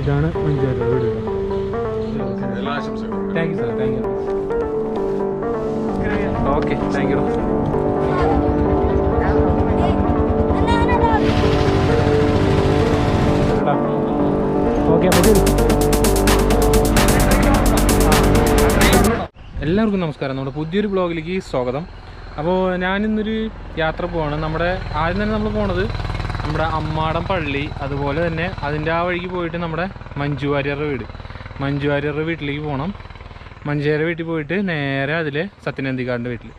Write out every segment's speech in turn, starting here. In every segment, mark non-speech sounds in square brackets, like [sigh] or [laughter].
ഇതാണ് മഞ്ചേരി വീട് thank you sir thank you okay thank you okay എല്ലാവർക്കും നമസ്കാരം. നമ്മുടെ പുതിയൊരു ബ്ലോഗിലേക്ക് സ്വാഗതം. അപ്പോൾ ഞാനിന്നൊരു യാത്ര പോവാണ്. നമ്മുടെ ആദ്യം തന്നെ നമ്മൾ പോണത് നമ്മുടെ അമ്മാടം പള്ളി അതുപോലെ തന്നെ അതിന്റെ ആ വഴിക്ക് പോയിട്ട് നമ്മുടെ മഞ്ജു വാര്യറുടെ വീട്. മഞ്ജു വാര്യറുടെ വീട്ടിലേക്ക് പോകണം മഞ്ചേര വീട്ടിൽ പോയിട്ട് നേരെ അതിലെ സത്യനന്ദിക്കാടിന്റെ വീട്ടിൽ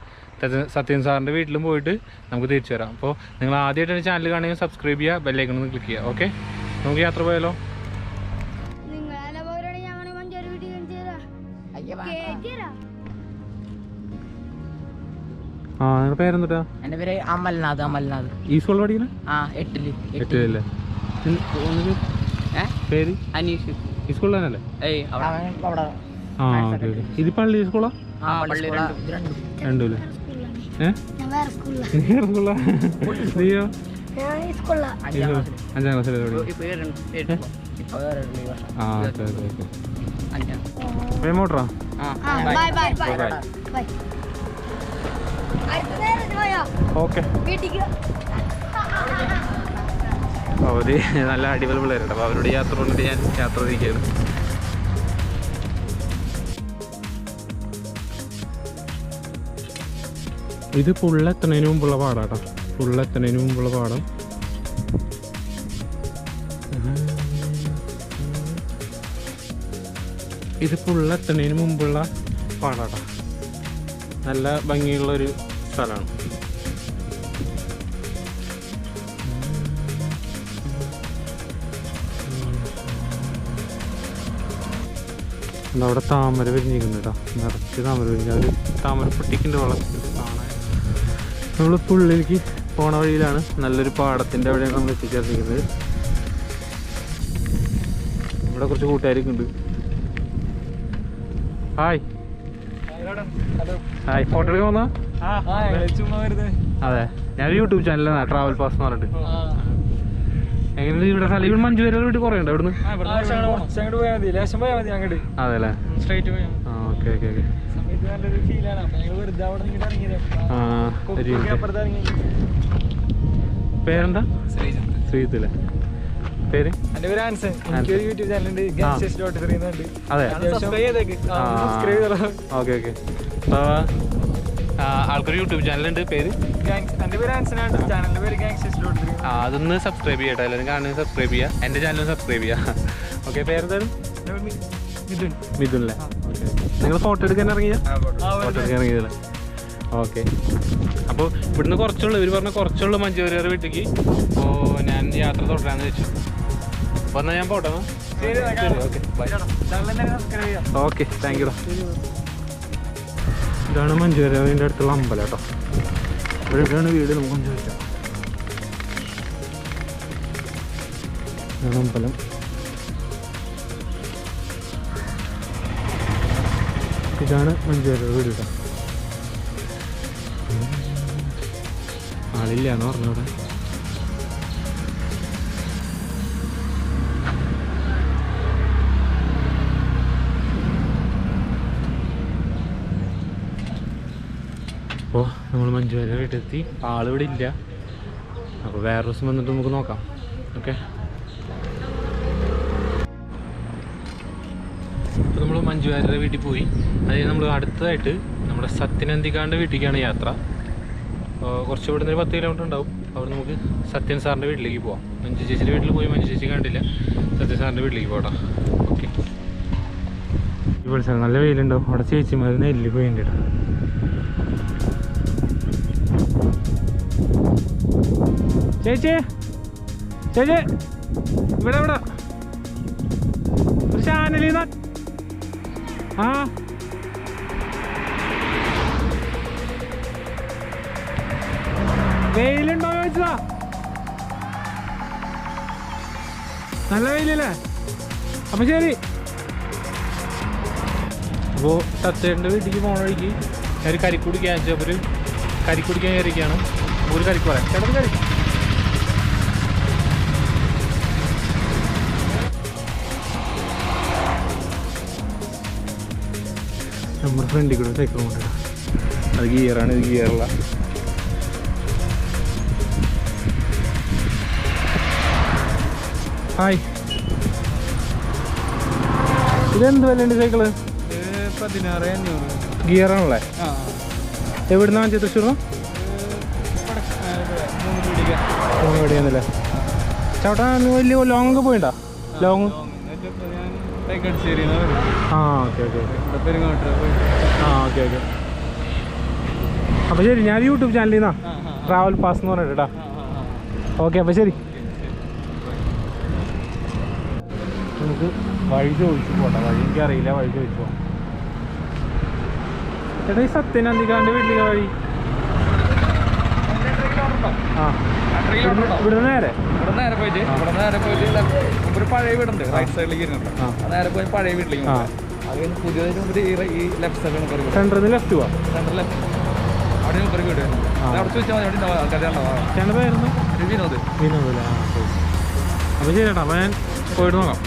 സത്യൻ സാറിന്റെ വീട്ടിലും പോയിട്ട് നമുക്ക് തിരിച്ചു വരാം. അപ്പോൾ നിങ്ങൾ ആദ്യമായിട്ടാണ് ചാനൽ കാണുകയും സബ്സ്ക്രൈബ് ചെയ്യുക ബെല്ലൈക്കൺ ഒന്ന് ക്ലിക്ക് ചെയ്യുക. ഓക്കെ നമുക്ക് യാത്ര പോയാലോ? നിങ്ങളെ ആ നിങ്ങളുടെ പേരെന്താ എന്റെ പേര് അമൽനാഥ് അമൽനാഥ്. ഈ സ്കൂൾ പഠിക്കണേ ആ എട്ടിൽ എട്ടിലല്ലേ? പേര്? അനീഷ്. ഈ സ്കൂളിൽ തന്നെയല്ലേ? ആ ഓക്കെ ഓക്കെ. ഇത് പള്ളി സ്കൂളാ? ആ പള്ളി രണ്ടും. രണ്ടുല്ലേ ഏ? ഞാൻ വേറെ സ്കൂളാ [laughs] നീയോ? അഞ്ചാം ക്ലാസ്സിലെ. ആ okay okay okay. Bye. Bye bye. Bye. അവർ നല്ല അടിപൊളി പിള്ളേരുണ്ട് അപ്പോൾ അവരുടെ യാത്ര കൊണ്ടിട്ട് ഞാൻ യാത്ര തിരിക്കുകയാണ്. ഇത് പുള്ളെത്തണതിന് മുമ്പുള്ള പാടാട്ടോ. പുള്ളെത്തണതിന് മുമ്പുള്ള പാടം. ഇത് പുള്ളെത്തണതിന് മുമ്പുള്ള പാടാട്ടോ. നല്ല ഭംഗിയുള്ളൊരു സ്ഥലമാണ് അവിടെ താമര വിരിഞ്ഞിരിക്കുന്നു കേട്ടോ. നിറച്ച് താമര വിരിഞ്ഞ. ഒരു താമര പൊട്ടിക്കുണ്ട് വളർത്തി കാണാൻ നമ്മളിപ്പോൾ ഉള്ളിലേക്ക് പോണ വഴിയിലാണ് നല്ലൊരു പാടത്തിന്റെ അവിടെയാണ് നമ്മൾ എത്തിച്ചേർന്നിരിക്കുന്നത്. ഇവിടെ കുറച്ച് കൂട്ടുകാരൊക്കെ ഉണ്ട്. ഹായ്. ഹായ് ഫോട്ടോ എടുക്കാൻ വന്നാ? അതെ. ഞാൻ യൂട്യൂബ് ചാനലാണ് ട്രാവൽ പാസ് എന്ന് പറഞ്ഞിട്ട്. ഇവിടെ സ്ഥലം? ഇവിടെ മഞ്ജു വരെ വീട്ടിൽ കുറേ ഉണ്ട് ഇവിടുന്ന്? അതെ അല്ലേ ആ ഓക്കെ ഓക്കെ ഓക്കെ ആ ഒരു minute. പേരെന്താ? ശ്രീജിത്ത്. അല്ലേ പേര്? എന്റെ പേര് ആൻസൺ. എനിക്കൊരു യൂട്യൂബ് ചാനലുണ്ട് ഡോട്ട് എന്നുണ്ട് അതെ. സബ്സ്ക്രൈബ് ചെയ്തേക്ക്. സബ്സ്ക്രൈബ് ചെയ്തോളാം. Okay okay. ആൾക്കൊരു യൂട്യൂബ് ചാനലുണ്ട് പേര് ആ അതൊന്ന് സബ്സ്ക്രൈബ് ചെയ്യട്ടോ. എല്ലാവരും കാണുന്നത് സബ്സ്ക്രൈബ് ചെയ്യുക എന്റെ ചാനലും സബ്സ്ക്രൈബ് ചെയ്യുക ഓക്കെ പേരെന്തായാലും മിഥുൻ. മിഥുൻ. അല്ലേ നിങ്ങൾ ഫോട്ടോ എടുക്കാൻ ഇറങ്ങിയ? ഫോട്ടോ എടുക്കാൻ ഇറങ്ങിയതല്ലേ? ഓക്കെ. അപ്പോൾ ഇവിടുന്ന് കുറച്ചുള്ളൂ. ഇവർ പറഞ്ഞ കുറച്ചുള്ളൂ മഞ്ചേരിയർ വീട്ടിലേക്ക് അപ്പോൾ ഞാൻ യാത്ര തുടരാന്ന് വെച്ചു അപ്പോൾ എന്നാൽ ഞാൻ പോട്ടെ ഓക്കെ. താങ്ക് യു ഇതാണ് മഞ്ചേരിയുടെ അടുത്തുള്ള അമ്പലം കേട്ടോ. ഇവിടെയാണ് വീട് നമുക്ക് ചോദിക്കാം അമ്പലം. ഇതാണ് മഞ്ചേരിയുടെ വീട് കേട്ടോ. ആളില്ല എന്ന് പറഞ്ഞു അപ്പോൾ നമ്മൾ മഞ്ജുവാര വീട്ടിലെത്തി ആളിവിടെ ഇല്ല അപ്പോൾ വേറെ ദിവസം വന്നിട്ട് നമുക്ക് നോക്കാം. ഓക്കെ? അപ്പോൾ നമ്മൾ മഞ്ജുവാരുടെ വീട്ടിൽ പോയി. അതായത് നമ്മൾ അടുത്തതായിട്ട് നമ്മുടെ സത്യനന്ദിക്കാണ്ട് വീട്ടിലേക്കാണ് യാത്ര. കുറച്ച് ഇവിടെ നിന്ന് പത്ത് കിലോമീറ്റർ ഉണ്ടാവും. അവിടെ നമുക്ക് സത്യൻ സാറിന്റെ വീട്ടിലേക്ക് പോവാം. മഞ്ജു ചേച്ചിയുടെ വീട്ടിൽ പോയി മഞ്ജു ചേച്ചി കണ്ടില്ല. സത്യൻ സാറിന്റെ വീട്ടിലേക്ക് പോകട്ടോ ഓക്കെ. ഇവിടെ സാർ നല്ല വെയിലുണ്ടാവും. അവിടെ ചേച്ചിമാർ നെല്ല് പോയിട്ടുണ്ട് ചേച്ചി? ചേച്ചി? ഇവിടെ ഇവിടെ. നിന്ന് ആ. വെയിലുണ്ടോ ചോദിച്ചതാ. നല്ല വെയിലല്ലേ? അപ്പൊ ശരി. അപ്പോൾ സത്തേന്റെ വീട്ടിലേക്ക് പോണ വഴിക്ക് ഞാൻ ഒരു കരിക്കൂടി ക്യാച്ച് അപ്പോൾ ഒരു കരിക്കുടിക്കാൻ കയറിയൊക്കെയാണ് ഒരു കരിക്ക് പറയാം ചേട്ടൻ കരി നമ്മുടെ ഫ്രണ്ടിൽ കൂടെ സൈക്കിൾ കൊണ്ടിടാം അത് ഗിയറാണ് ഇത് ഗിയറുള്ള ഹായ് ഇതെന്ത് വിലയുണ്ട് സൈക്കിൾ പതിനാറ് അഞ്ഞൂറ്. ഗിയറാണല്ലേ എവിടുന്നാ വാങ്ങിച്ചത് തൃശ്ശൂർ മൂന്ന് ചേട്ടാ വലിയ ലോങ് ഒക്കെ പോയിണ്ടാ ലോങ് ആ ഓക്കെ ഓക്കെ ആ ഓക്കെ ഓക്കെ. അപ്പോൾ ശരി ഞാൻ യൂട്യൂബ് ചാനലിൽ നിന്നാ. ട്രാവൽ പാസ് എന്ന് പറഞ്ഞിട്ട് കേട്ടോ. ഓക്കെ അപ്പോൾ ശരി. നമുക്ക് വഴി ചോദിച്ചു പോട്ടെ. വഴി എനിക്കറിയില്ല വഴി ചോദിച്ചു പോകാം ചേട്ടാ ഈ സത്യനന്ദിക്കാന്റെ വീട്ടിലേക്ക് വഴി ഇവിടുന്ന് നേരെ? നേരെ പോയിട്ട് നേരെ പോയിട്ട് ഒരു പഴയ വീടുണ്ട് റൈറ്റ് സൈഡിലേക്ക് ഇരുന്നുണ്ട് നേരെ പോയി പഴയ വീട്ടിലേക്ക്. അത് കഴിഞ്ഞ് പുതിയതായിട്ട് മുമ്പ് ഈ ലെഫ്റ്റ് ലെഫ്റ്റ് പോവാം? സെൻട്രൽ ലെഫ്റ്റ് അവിടെ വീട് അവിടെ ചോദിച്ചാൽ മതി വിനോദ്. അപ്പോൾ ശരി. ചേട്ടാ അപ്പോൾ ഞാൻ പോയിട്ട് നോക്കാം.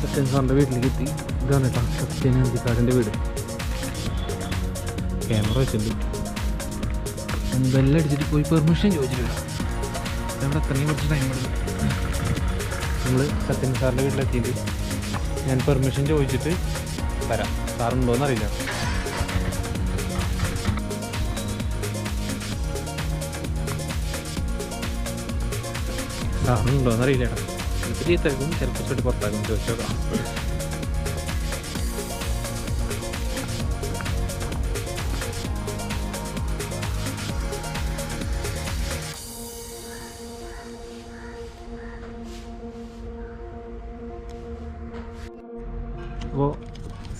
സത്യൻ സാറിന്റെ വീട്ടിലേക്ക് എത്തി. ഇതാണ് കേട്ടോ സത്യൻ അന്തിക്കാടിന്റെ വീട്. ക്യാമറ വെച്ചിട്ടുണ്ട്. ബെല്ല് അടിച്ചിട്ട് പോയി പെർമിഷൻ ചോദിച്ചിട്ടില്ല അവിടെ അത്രയും കുറച്ച് ടൈം എടുക്കും. നമ്മൾ സത്യൻ സാറിന്റെ വീട്ടിലെത്തിയിട്ട് ഞാൻ പെർമിഷൻ ചോദിച്ചിട്ട് വരാം. സാറുണ്ടോയെന്ന് അറിയില്ല സാറിനുണ്ടോയെന്ന് അറിയില്ല ചിലപ്പോൾ ചീത്തക്കും ചിലപ്പോൾ ചുട്ടി പുറത്താക്കും ചോദിച്ചു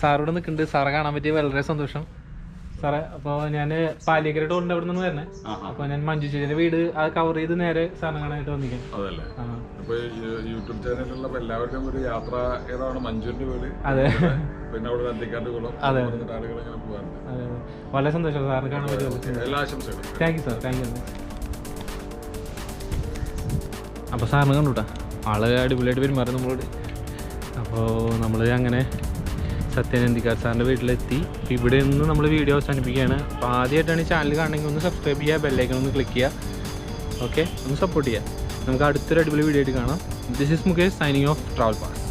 സാറോട് നിൽക്കുന്നുണ്ട്. സാറെ കാണാൻ പറ്റിയ വളരെ സന്തോഷം. സാറേ അപ്പോൾ ഞാൻ പാലിയക്കര ടോളിന്റെ അവിടെ നിന്ന് വരണേ അപ്പോൾ ഞാൻ മഞ്ജു ചേച്ചിയുടെ വീട് അത് കവർ ചെയ്ത് നേരെ സാറിനെ കാണാനായിട്ട് വന്നിരിക്കാം അതല്ലേ അപ്പൊ യൂട്യൂബ് ചാനലിലുള്ള എല്ലാവരുടെയും ഒരു യാത്ര ഏതാണ് മഞ്ജുവിന്റെ വീട്? അതെ. പിന്നെ അവിടെ കുളം അതെ. ആളുകൾ പോകാറുണ്ട്. വളരെ സന്തോഷം സാറിന് കാണാൻ പറ്റുമല്ലോ എല്ലാ ആശംസകളും. Thank you sir thank you അപ്പോൾ സാറിന് കണ്ടുട്ടാ ആൾ അടിപൊളിയായിട്ട് പെരുമാറി നമ്മളോട്. അപ്പോൾ നമ്മൾ അങ്ങനെ സത്യനന്ദിക്കാർ സാറിന്റെ വീട്ടിലെത്തി. ഇവിടെ നിന്ന് നമ്മൾ വീഡിയോ അവസാനിപ്പിക്കുകയാണ്. അപ്പോൾ ആദ്യമായിട്ടാണ് ഈ ചാനൽ കാണണമെങ്കിൽ ഒന്ന് സബ്സ്ക്രൈബ് ചെയ്യുക ബെല്ലൈക്കൺ ഒന്ന് ക്ലിക്ക് ചെയ്യുക. ഓക്കെ ഒന്ന് സപ്പോർട്ട് ചെയ്യുക. നമുക്ക് അടുത്തൊരു അടിപൊളി വീഡിയോ ആയിട്ട് കാണാം. This is Mukesh signing off travel pass